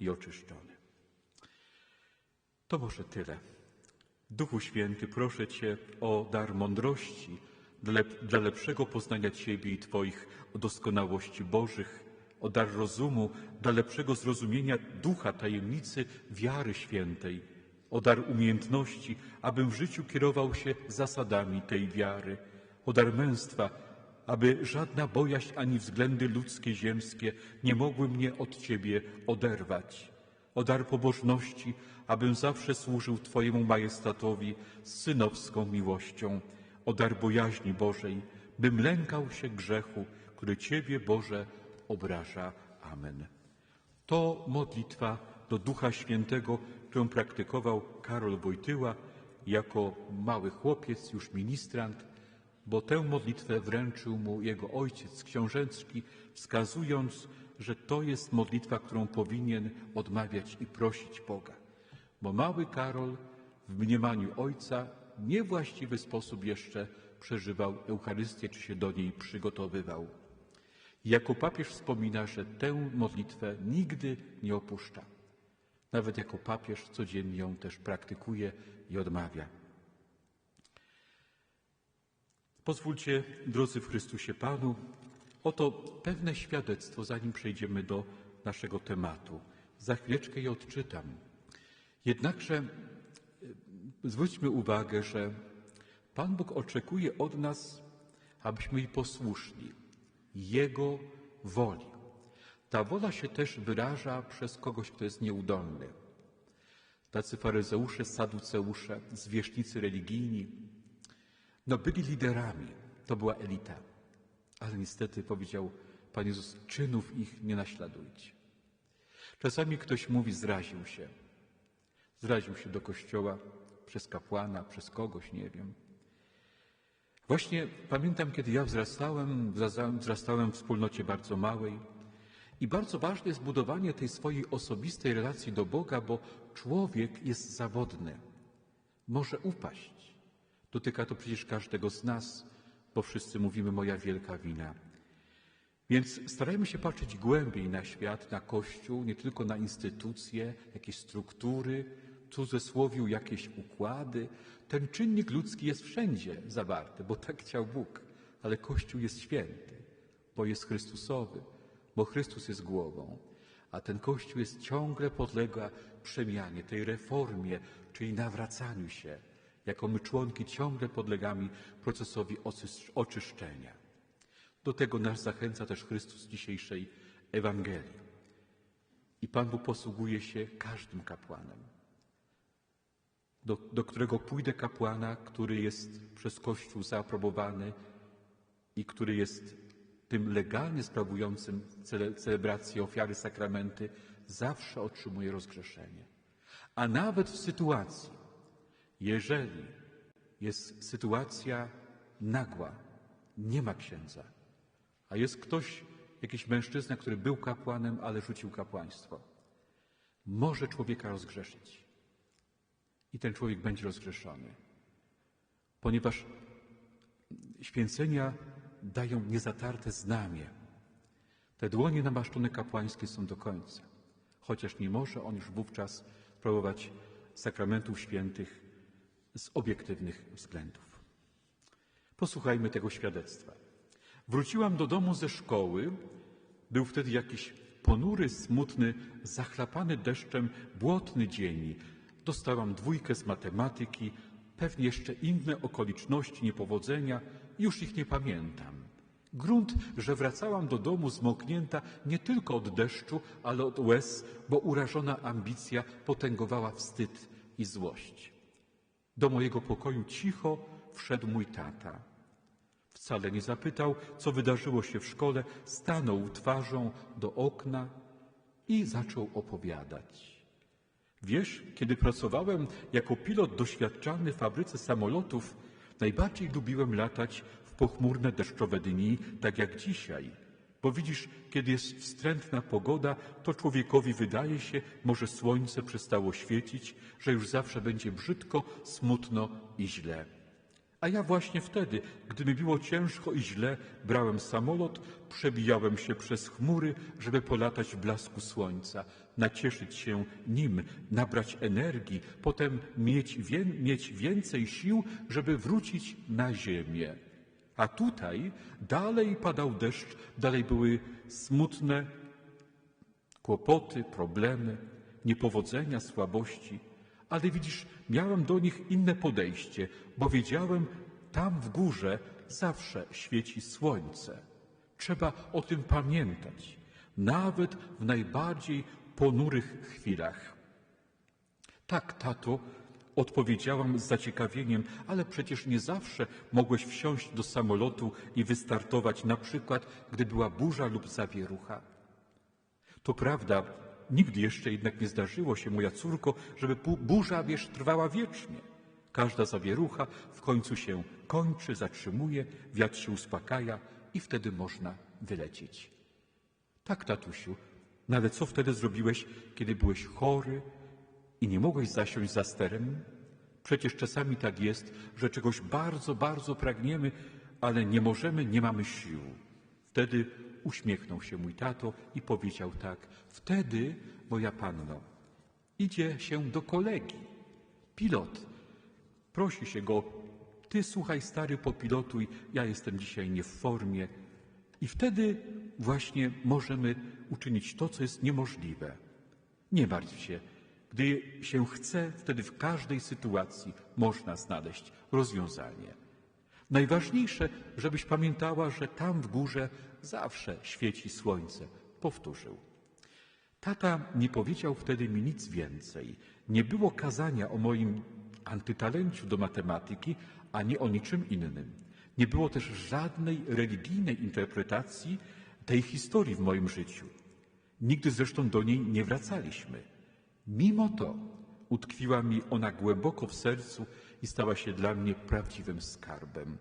i oczyszczony. To może tyle. Duchu Święty, proszę Cię o dar mądrości dla, lepszego poznania Ciebie i Twoich doskonałości Bożych, o dar rozumu dla lepszego zrozumienia ducha tajemnicy wiary świętej, o dar umiejętności, abym w życiu kierował się zasadami tej wiary, o dar męstwa, aby żadna bojaźń ani względy ludzkie, ziemskie nie mogły mnie od Ciebie oderwać, o dar pobożności, abym zawsze służył Twojemu majestatowi z synowską miłością, o dar bojaźni Bożej, bym lękał się grzechu, który Ciebie, Boże, obraża. Amen. To modlitwa do Ducha Świętego, którą praktykował Karol Wojtyła jako mały chłopiec, już ministrant, bo tę modlitwę wręczył mu jego ojciec książęcki, wskazując, że to jest modlitwa, którą powinien odmawiać i prosić Boga. Bo mały Karol w mniemaniu ojca niewłaściwy sposób jeszcze przeżywał Eucharystię, czy się do niej przygotowywał. Jako papież wspomina, że tę modlitwę nigdy nie opuszcza. Nawet jako papież codziennie ją też praktykuje i odmawia. Pozwólcie, drodzy w Chrystusie Panu, oto pewne świadectwo, zanim przejdziemy do naszego tematu. Za chwileczkę je odczytam. Jednakże e, zwróćmy uwagę, że Pan Bóg oczekuje od nas, abyśmy jej posłuszni Jego woli. Ta wola się też wyraża przez kogoś, kto jest nieudolny. Tacy faryzeusze, saduceusze, zwierzchnicy religijni, no byli liderami, to była elita. Ale niestety powiedział Pan Jezus, czynów ich nie naśladujcie. Czasami ktoś mówi, zraził się. Zraził się do kościoła przez kapłana, przez kogoś, nie wiem. Właśnie pamiętam, kiedy ja wzrastałem, wzrastałem w wspólnocie bardzo małej i bardzo ważne jest budowanie tej swojej osobistej relacji do Boga, bo człowiek jest zawodny. Może upaść. Dotyka to przecież każdego z nas, bo wszyscy mówimy moja wielka wina. Więc starajmy się patrzeć głębiej na świat, na Kościół, nie tylko na instytucje, jakieś struktury, cudzysłowiu jakieś układy. Ten czynnik ludzki jest wszędzie zawarty, bo tak chciał Bóg. Ale Kościół jest święty, bo jest Chrystusowy, bo Chrystus jest głową. A ten Kościół jest ciągle podlega przemianie, tej reformie, czyli nawracaniu się. Jako my członki ciągle podlegamy procesowi oczyszczenia. Do tego nas zachęca też Chrystus dzisiejszej Ewangelii. I Pan Bóg posługuje się każdym kapłanem do, do którego pójdę kapłana, który jest przez Kościół zaaprobowany i który jest tym legalnie sprawującym cele, celebrację ofiary sakramenty, zawsze otrzymuje rozgrzeszenie. A nawet w sytuacji, jeżeli jest sytuacja nagła, nie ma księdza, a jest ktoś, jakiś mężczyzna, który był kapłanem, ale rzucił kapłaństwo, może człowieka rozgrzeszyć i ten człowiek będzie rozgrzeszony. Ponieważ święcenia dają niezatarte znamie. Te dłonie namaszczone kapłańskie są do końca, chociaż nie może on już wówczas próbować sakramentów świętych z obiektywnych względów. Posłuchajmy tego świadectwa. Wróciłam do domu ze szkoły. Był wtedy jakiś ponury, smutny, zachlapany deszczem, błotny dzień. Dostałam dwójkę z matematyki, pewnie jeszcze inne okoliczności niepowodzenia, już ich nie pamiętam. Grunt, że wracałam do domu zmoknięta nie tylko od deszczu, ale od łez, bo urażona ambicja potęgowała wstyd i złość. Do mojego pokoju cicho wszedł mój tata. Wcale nie zapytał, co wydarzyło się w szkole, stanął twarzą do okna i zaczął opowiadać. Wiesz, kiedy pracowałem jako pilot doświadczalny w fabryce samolotów, najbardziej lubiłem latać w pochmurne deszczowe dni, tak jak dzisiaj. Bo widzisz, kiedy jest wstrętna pogoda, to człowiekowi wydaje się, może słońce przestało świecić, że już zawsze będzie brzydko, smutno i źle. A ja właśnie wtedy, gdy mi było ciężko i źle, brałem samolot, przebijałem się przez chmury, żeby polatać w blasku słońca, nacieszyć się nim, nabrać energii, potem mieć, wię, mieć więcej sił, żeby wrócić na ziemię. A tutaj dalej padał deszcz, dalej były smutne kłopoty, problemy, niepowodzenia, słabości. Ale widzisz, miałem do nich inne podejście, bo wiedziałem, tam w górze zawsze świeci słońce. Trzeba o tym pamiętać, nawet w najbardziej ponurych chwilach. Tak, tato, odpowiedziałam z zaciekawieniem, ale przecież nie zawsze mogłeś wsiąść do samolotu i wystartować, na przykład gdy była burza lub zawierucha. To prawda, nigdy jeszcze jednak nie zdarzyło się, moja córko, żeby burza, wiesz, trwała wiecznie. Każda zawierucha w końcu się kończy, zatrzymuje, wiatr się uspokaja i wtedy można wylecieć. Tak, tatusiu, no ale co wtedy zrobiłeś, kiedy byłeś chory i nie mogłeś zasiąść za sterem? Przecież czasami tak jest, że czegoś bardzo, bardzo pragniemy, ale nie możemy, nie mamy sił. Wtedy uśmiechnął się mój tato i powiedział tak: Wtedy, moja panno, idzie się do kolegi. Pilot. Prosi się go, ty słuchaj stary, popilotuj, ja jestem dzisiaj nie w formie. I wtedy właśnie możemy uczynić to, co jest niemożliwe. Nie martw się. Gdy się chce, wtedy w każdej sytuacji można znaleźć rozwiązanie. Najważniejsze, żebyś pamiętała, że tam w górze zawsze świeci słońce. Powtórzył. Tata nie powiedział wtedy mi nic więcej. Nie było kazania o moim antytalenciu do matematyki, a nie o niczym innym. Nie było też żadnej religijnej interpretacji tej historii w moim życiu. Nigdy zresztą do niej nie wracaliśmy. Mimo to utkwiła mi ona głęboko w sercu i stała się dla mnie prawdziwym skarbem.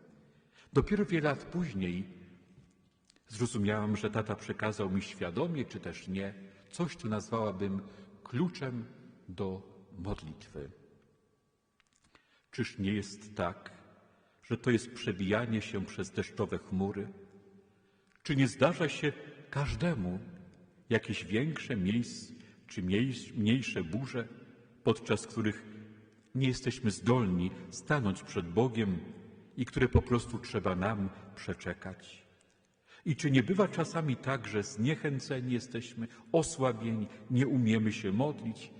Dopiero wiele lat później zrozumiałam, że tata przekazał mi świadomie, czy też nie, coś, co nazwałabym kluczem do modlitwy. Czyż nie jest tak, że to jest przebijanie się przez deszczowe chmury? Czy nie zdarza się każdemu jakieś większe miejsce czy mniejsze burze, podczas których nie jesteśmy zdolni stanąć przed Bogiem i które po prostu trzeba nam przeczekać? I czy nie bywa czasami tak, że zniechęceni jesteśmy, osłabieni, nie umiemy się modlić?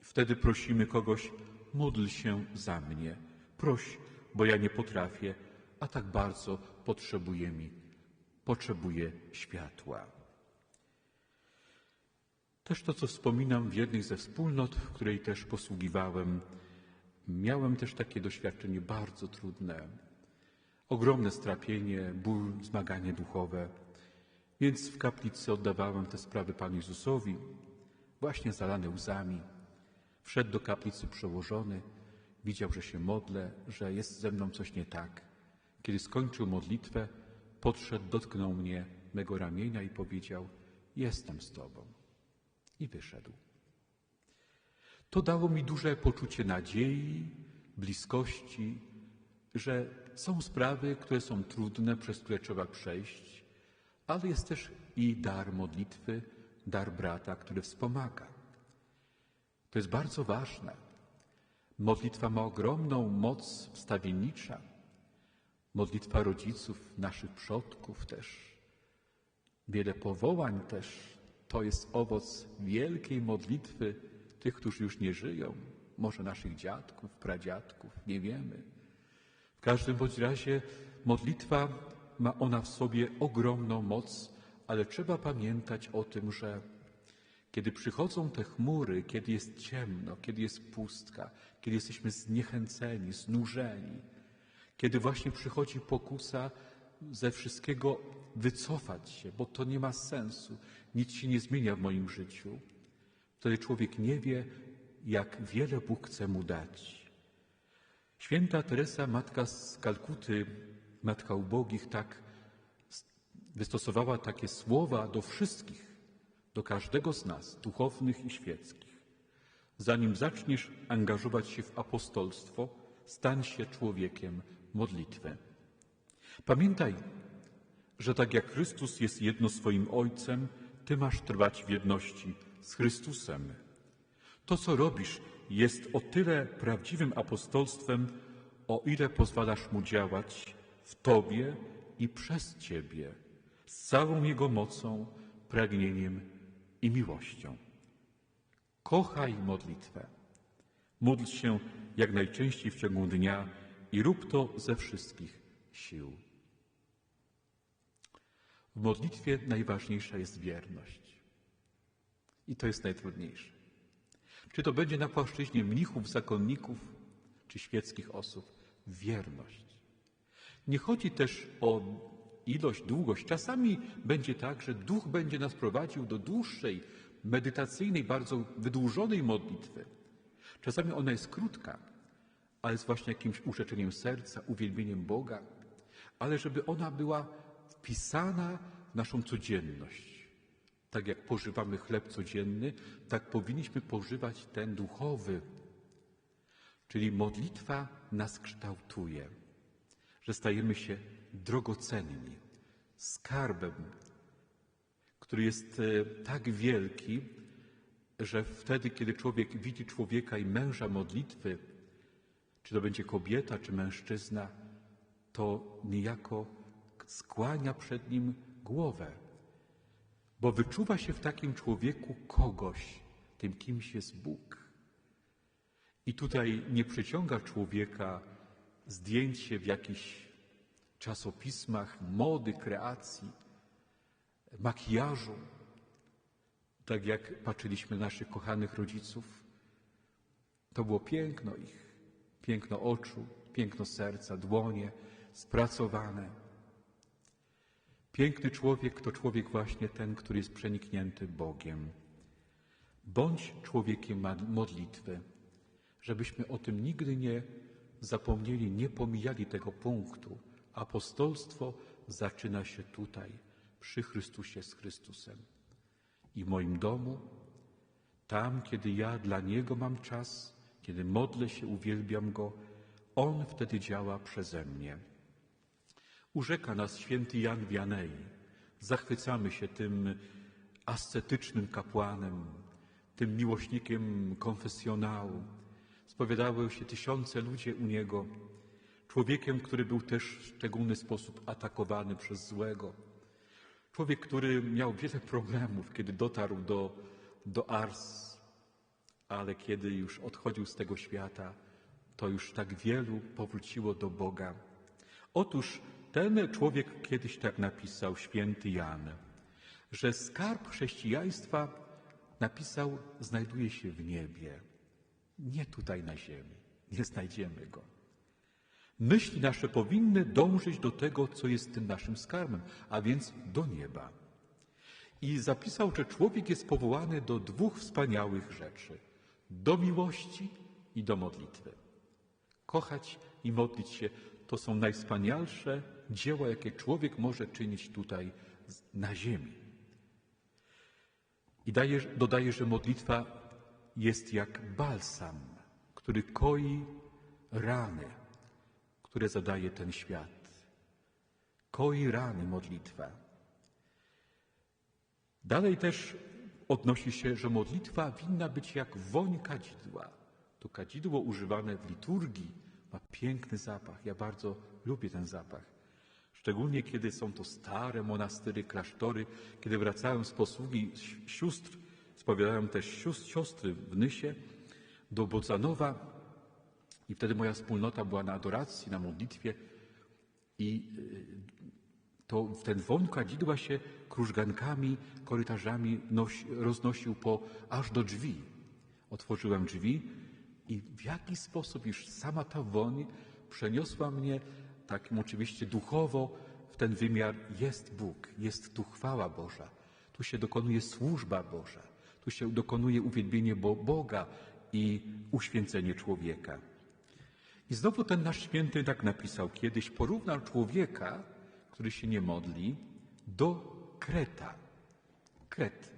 Wtedy prosimy kogoś, módl się za mnie. Proś, bo ja nie potrafię, a tak bardzo potrzebuję mi, potrzebuję światła. Też to, co wspominam w jednej ze wspólnot, w której też posługiwałem, miałem też takie doświadczenie bardzo trudne. Ogromne strapienie, ból, zmaganie duchowe. Więc w kaplicy oddawałem te sprawy Panu Jezusowi, właśnie zalany łzami. Wszedł do kaplicy przełożony, widział, że się modlę, że jest ze mną coś nie tak. Kiedy skończył modlitwę, podszedł, dotknął mnie mego ramienia i powiedział: Jestem z Tobą. I wyszedł. To dało mi duże poczucie nadziei, bliskości, że są sprawy, które są trudne, przez które trzeba przejść, ale jest też i dar modlitwy, dar brata, który wspomaga. To jest bardzo ważne. Modlitwa ma ogromną moc wstawiennicza. Modlitwa rodziców, naszych przodków też. Wiele powołań też. To jest owoc wielkiej modlitwy tych, którzy już nie żyją. Może naszych dziadków, pradziadków, nie wiemy. W każdym bądź razie modlitwa ma ona w sobie ogromną moc, ale trzeba pamiętać o tym, że kiedy przychodzą te chmury, kiedy jest ciemno, kiedy jest pustka, kiedy jesteśmy zniechęceni, znużeni, kiedy właśnie przychodzi pokusa ze wszystkiego wycofać się, bo to nie ma sensu, nic się nie zmienia w moim życiu, wtedy człowiek nie wie, jak wiele Bóg chce mu dać. Święta Teresa, matka z Kalkuty, matka ubogich, tak wystosowała takie słowa do wszystkich, do każdego z nas, duchownych i świeckich. Zanim zaczniesz angażować się w apostolstwo, stań się człowiekiem modlitwę. Pamiętaj, że tak jak Chrystus jest jedno swoim Ojcem, Ty masz trwać w jedności z Chrystusem. To, co robisz, jest o tyle prawdziwym apostolstwem, o ile pozwalasz Mu działać w Tobie i przez Ciebie, z całą Jego mocą, pragnieniem i miłością. Kochaj modlitwę. Módl się jak najczęściej w ciągu dnia i rób to ze wszystkich sił. W modlitwie najważniejsza jest wierność. I to jest najtrudniejsze. Czy to będzie na płaszczyźnie mnichów, zakonników, czy świeckich osób? Wierność. Nie chodzi też o ilość, długość. Czasami będzie tak, że duch będzie nas prowadził do dłuższej, medytacyjnej, bardzo wydłużonej modlitwy. Czasami ona jest krótka, ale jest właśnie jakimś urzeczeniem serca, uwielbieniem Boga, ale żeby ona była wpisana w naszą codzienność. Tak jak pożywamy chleb codzienny, tak powinniśmy pożywać ten duchowy. Czyli modlitwa nas kształtuje, że stajemy się drogocenni, skarbem, który jest e, tak wielki, że wtedy, kiedy człowiek widzi człowieka i męża modlitwy, czy to będzie kobieta, czy mężczyzna, to niejako skłania przed nim głowę, bo wyczuwa się w takim człowieku kogoś, tym kimś jest Bóg. I tutaj nie przyciąga człowieka zdjęcie w jakichś czasopismach, mody, kreacji, makijażu, tak jak patrzyliśmy na naszych kochanych rodziców. To było piękno ich, piękno oczu, piękno serca, dłonie spracowane. Piękny człowiek to człowiek właśnie ten, który jest przeniknięty Bogiem. Bądź człowiekiem modlitwy, żebyśmy o tym nigdy nie zapomnieli, nie pomijali tego punktu. Apostolstwo zaczyna się tutaj, przy Chrystusie z Chrystusem. I moim domu, tam, kiedy ja dla Niego mam czas, kiedy modlę się, uwielbiam Go, On wtedy działa przeze mnie. Urzeka nas święty Jan Wianej. Zachwycamy się tym ascetycznym kapłanem, tym miłośnikiem konfesjonału. Spowiadały się tysiące ludzi u niego, człowiekiem, który był też w szczególny sposób atakowany przez złego. Człowiek, który miał wiele problemów, kiedy dotarł do, do Ars, ale kiedy już odchodził z tego świata, to już tak wielu powróciło do Boga. Otóż ten człowiek kiedyś tak napisał, święty Jan, że skarb chrześcijaństwa napisał, znajduje się w niebie, nie tutaj na ziemi. Nie znajdziemy go. Myśli nasze powinny dążyć do tego, co jest tym naszym skarbem, a więc do nieba. I zapisał, że człowiek jest powołany do dwóch wspaniałych rzeczy: do miłości i do modlitwy. Kochać i modlić się to są najwspanialsze dzieła, jakie człowiek może czynić tutaj na ziemi. I daje, dodaje, że modlitwa jest jak balsam, który koi rany, które zadaje ten świat. Koi rany modlitwa. Dalej też odnosi się, że modlitwa winna być jak woń kadzidła. To kadzidło używane w liturgii ma piękny zapach. Ja bardzo lubię ten zapach. Szczególnie kiedy są to stare monastyry, klasztory, kiedy wracają z posługi sióstr, spowiadają też siostry w Nysie do Bocanowa i wtedy moja wspólnota była na adoracji, na modlitwie i y, to ten woń kadzidła się krużgankami, korytarzami nosi, roznosił po, aż do drzwi. Otworzyłem drzwi i w jaki sposób już sama ta woń przeniosła mnie takim oczywiście duchowo w ten wymiar jest Bóg, jest tu chwała Boża, tu się dokonuje służba Boża, tu się dokonuje uwielbienie Boga i uświęcenie człowieka. I znowu ten nasz święty tak napisał kiedyś, porównał człowieka, który się nie modli, do kreta. Kret.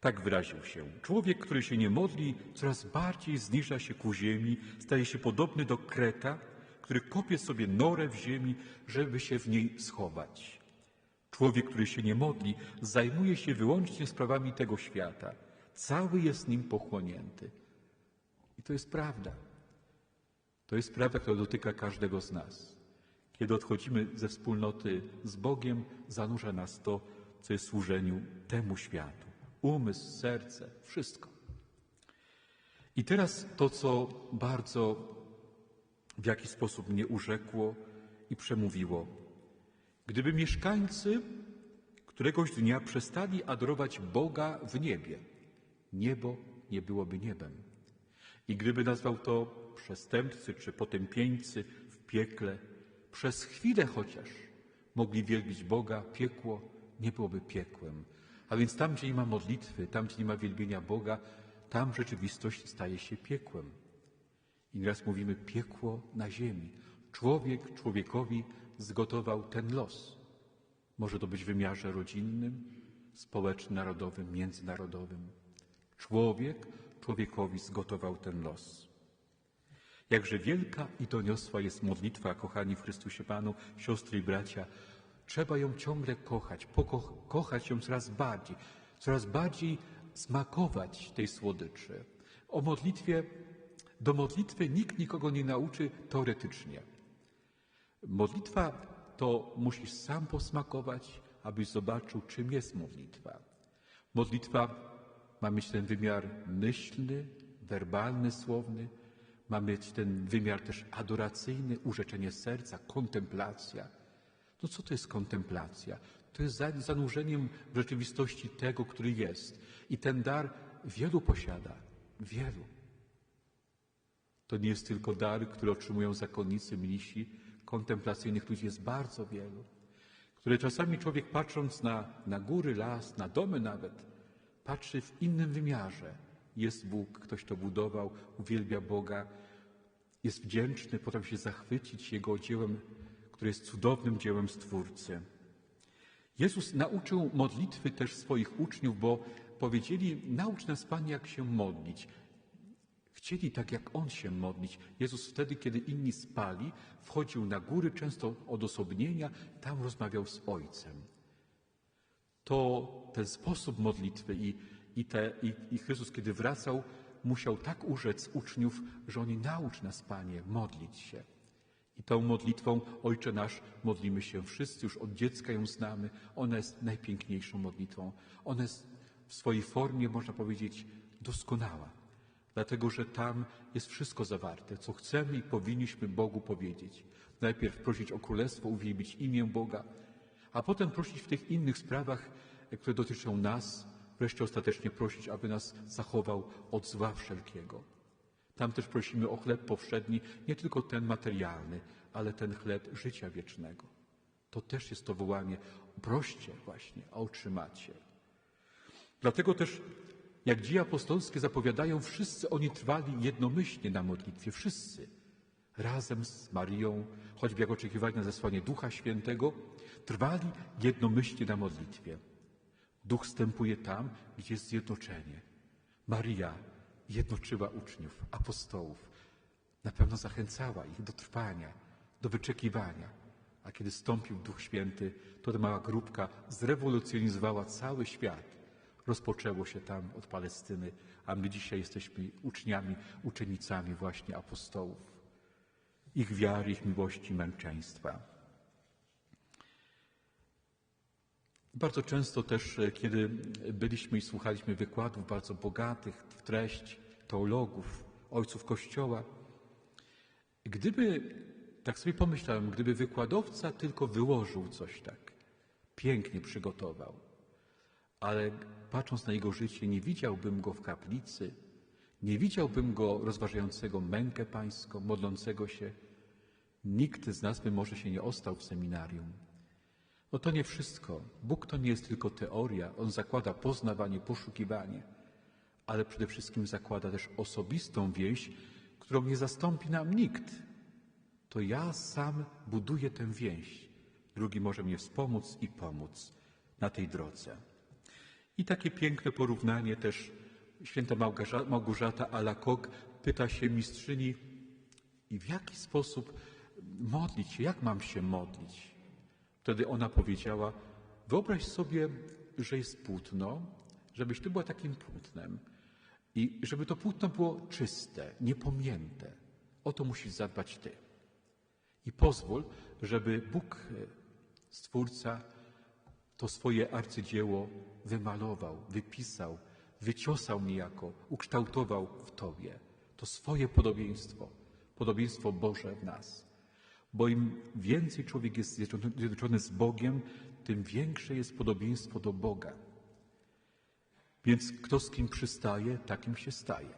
Tak wyraził się. Człowiek, który się nie modli, coraz bardziej zniża się ku ziemi, staje się podobny do kreta, który kopie sobie norę w ziemi, żeby się w niej schować. Człowiek, który się nie modli, zajmuje się wyłącznie sprawami tego świata. Cały jest nim pochłonięty. I to jest prawda. To jest prawda, która dotyka każdego z nas. Kiedy odchodzimy ze wspólnoty z Bogiem, zanurza nas to, co jest służeniu temu światu. Umysł, serce, wszystko. I teraz to, co bardzo w jakiś sposób mnie urzekło i przemówiło. Gdyby mieszkańcy któregoś dnia przestali adorować Boga w niebie, niebo nie byłoby niebem. I gdyby nazwał to przestępcy czy potępieńcy w piekle, przez chwilę chociaż mogli wielbić Boga, piekło nie byłoby piekłem. A więc tam, gdzie nie ma modlitwy, tam, gdzie nie ma wielbienia Boga, tam rzeczywistość staje się piekłem. I nieraz mówimy piekło na ziemi. Człowiek człowiekowi zgotował ten los. Może to być w wymiarze rodzinnym, społecznym, narodowym, międzynarodowym. Człowiek człowiekowi zgotował ten los. Jakże wielka i doniosła jest modlitwa, kochani w Chrystusie Panu, siostry i bracia. Trzeba ją ciągle kochać, pokochać kochać ją coraz bardziej, coraz bardziej smakować tej słodyczy. O modlitwie, do modlitwy nikt nikogo nie nauczy teoretycznie. Modlitwa to musisz sam posmakować, abyś zobaczył, czym jest modlitwa. Modlitwa ma mieć ten wymiar myślny, werbalny, słowny, ma mieć ten wymiar też adoracyjny, urzeczenie serca, kontemplacja. No co to jest kontemplacja? To jest zanurzeniem w rzeczywistości tego, który jest. I ten dar wielu posiada. Wielu. To nie jest tylko dar, który otrzymują zakonnicy, mnisi. Kontemplacyjnych ludzi jest bardzo wielu. Które czasami człowiek patrząc na, na góry, las, na domy nawet, patrzy w innym wymiarze. Jest Bóg, ktoś to budował, uwielbia Boga, jest wdzięczny, potrafi się zachwycić Jego dziełem, które jest cudownym dziełem Stwórcy. Jezus nauczył modlitwy też swoich uczniów, bo powiedzieli: Naucz nas, Panie, jak się modlić. Chcieli tak jak On się modlić. Jezus wtedy, kiedy inni spali, wchodził na góry, często odosobnienia, tam rozmawiał z Ojcem. To ten sposób modlitwy i, i, te, i, i Chrystus, kiedy wracał, musiał tak urzec uczniów, że oni naucz nas, Panie, modlić się. I tą modlitwą, Ojcze nasz, modlimy się wszyscy, już od dziecka ją znamy. Ona jest najpiękniejszą modlitwą. Ona jest w swojej formie, można powiedzieć, doskonała. Dlatego, że tam jest wszystko zawarte, co chcemy i powinniśmy Bogu powiedzieć. Najpierw prosić o królestwo, uwielbić imię Boga, a potem prosić w tych innych sprawach, które dotyczą nas, wreszcie ostatecznie prosić, aby nas zachował od zła wszelkiego. Tam też prosimy o chleb powszedni, nie tylko ten materialny, ale ten chleb życia wiecznego. To też jest to wołanie, proście właśnie, a otrzymacie. Dlatego też, jak dzieje apostolskie zapowiadają, wszyscy oni trwali jednomyślnie na modlitwie, wszyscy. Razem z Marią, choćby jak oczekiwali na zesłanie Ducha Świętego, trwali jednomyślnie na modlitwie. Duch wstępuje tam, gdzie jest zjednoczenie. Maria jednoczyła uczniów, apostołów. Na pewno zachęcała ich do trwania, do wyczekiwania. A kiedy stąpił Duch Święty, to ta mała grupka zrewolucjonizowała cały świat. Rozpoczęło się tam od Palestyny, a my dzisiaj jesteśmy uczniami, uczennicami właśnie apostołów. Ich wiary, ich miłości, męczeństwa. Bardzo często też, e, kiedy byliśmy i słuchaliśmy wykładów bardzo bogatych w treść teologów, ojców Kościoła, gdyby, tak sobie pomyślałem, gdyby wykładowca tylko wyłożył coś tak, pięknie przygotował, ale patrząc na jego życie, nie widziałbym go w kaplicy, nie widziałbym go rozważającego mękę pańską, modlącego się. Nikt z nas by może się nie ostał w seminarium. No to nie wszystko. Bóg to nie jest tylko teoria. On zakłada poznawanie, poszukiwanie, ale przede wszystkim zakłada też osobistą więź, którą nie zastąpi nam nikt. To ja sam buduję tę więź. Drugi może mnie wspomóc i pomóc na tej drodze. I takie piękne porównanie też święta Małgorzata Alakok pyta się mistrzyni, i w jaki sposób modlić się. Jak mam się modlić? Wtedy ona powiedziała, wyobraź sobie, że jest płótno, żebyś ty była takim płótnem i żeby to płótno było czyste, niepomnięte. O to musisz zadbać ty. I pozwól, żeby Bóg, Stwórca, to swoje arcydzieło wymalował, wypisał, wyciosał niejako, ukształtował w Tobie. To swoje podobieństwo, podobieństwo Boże w nas. Bo im więcej człowiek jest zjednoczony z Bogiem, tym większe jest podobieństwo do Boga. Więc kto z kim przystaje, takim się staje.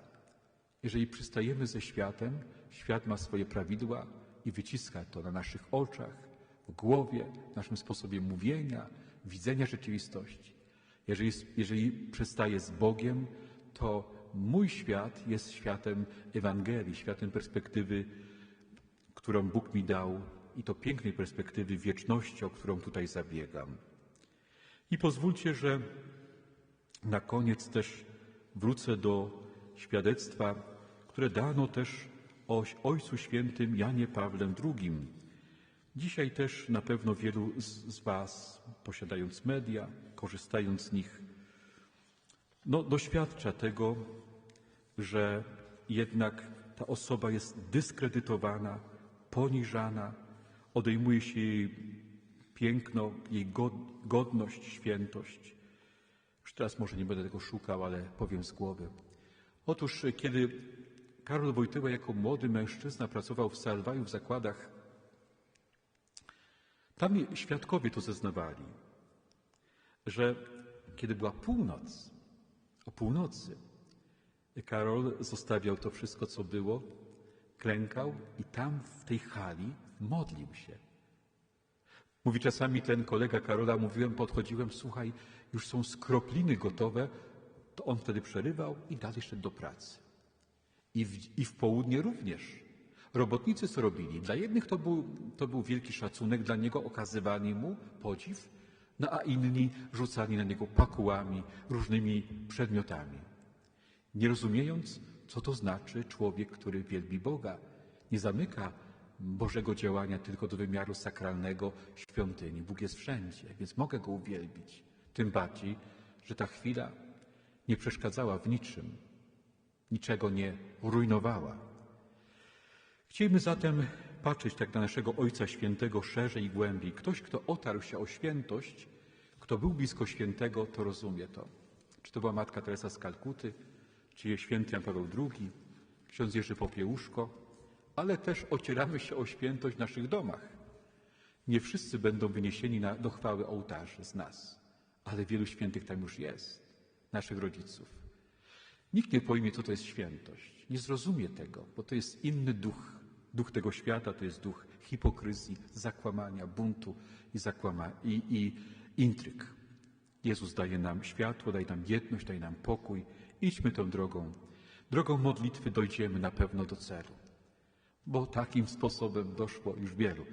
Jeżeli przystajemy ze światem, świat ma swoje prawidła i wyciska to na naszych oczach, w głowie, w naszym sposobie mówienia, widzenia rzeczywistości. Jeżeli, jeżeli przystaję z Bogiem, to mój świat jest światem Ewangelii, światem perspektywy, którą Bóg mi dał i to pięknej perspektywy wieczności, o którą tutaj zabiegam. I pozwólcie, że na koniec też wrócę do świadectwa, które dano też o Ojcu Świętym Janie Pawle II. Dzisiaj też na pewno wielu z, Was, posiadając media, korzystając z nich, no, doświadcza tego, że jednak ta osoba jest dyskredytowana, poniżana, odejmuje się jej piękno, jej godność, świętość. Już teraz może nie będę tego szukał, ale powiem z głowy. Otóż, kiedy Karol Wojtyła jako młody mężczyzna pracował w Salwaju w zakładach, tam świadkowie to zeznawali, że kiedy była północ, o północy, Karol zostawiał to wszystko, co było, klękał i tam w tej hali modlił się. Mówi czasami ten kolega Karola, mówiłem, podchodziłem, słuchaj, już są skropliny gotowe, to on wtedy przerywał i dalej szedł do pracy. I w, i w południe również. Robotnicy co robili? Dla jednych to był, to był wielki szacunek, dla niego okazywali mu podziw, no a inni rzucali na niego pakułami, różnymi przedmiotami. Nie rozumiejąc, co to znaczy człowiek, który wielbi Boga. Nie zamyka Bożego działania tylko do wymiaru sakralnego świątyni. Bóg jest wszędzie, więc mogę Go uwielbić. Tym bardziej, że ta chwila nie przeszkadzała w niczym, niczego nie rujnowała. Chcielibyśmy zatem patrzeć tak na naszego Ojca Świętego szerzej i głębiej. Ktoś, kto otarł się o świętość, kto był blisko świętego, to rozumie to. Czy to była Matka Teresa z Kalkuty, czy święty Jan Paweł II, ksiądz Jerzy Popiełuszko, ale też ocieramy się o świętość w naszych domach. Nie wszyscy będą wyniesieni na, do chwały ołtarzy z nas, ale wielu świętych tam już jest, naszych rodziców. Nikt nie pojmie, co to jest świętość. Nie zrozumie tego, bo to jest inny duch. Duch tego świata to jest duch hipokryzji, zakłamania, buntu i, zakłama, i, i intryg. Jezus daje nam światło, daje nam jedność, daje nam pokój. Idźmy tą drogą. Drogą modlitwy dojdziemy na pewno do celu, bo takim sposobem doszło już wielu.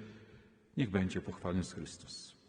Niech będzie pochwalony Chrystus.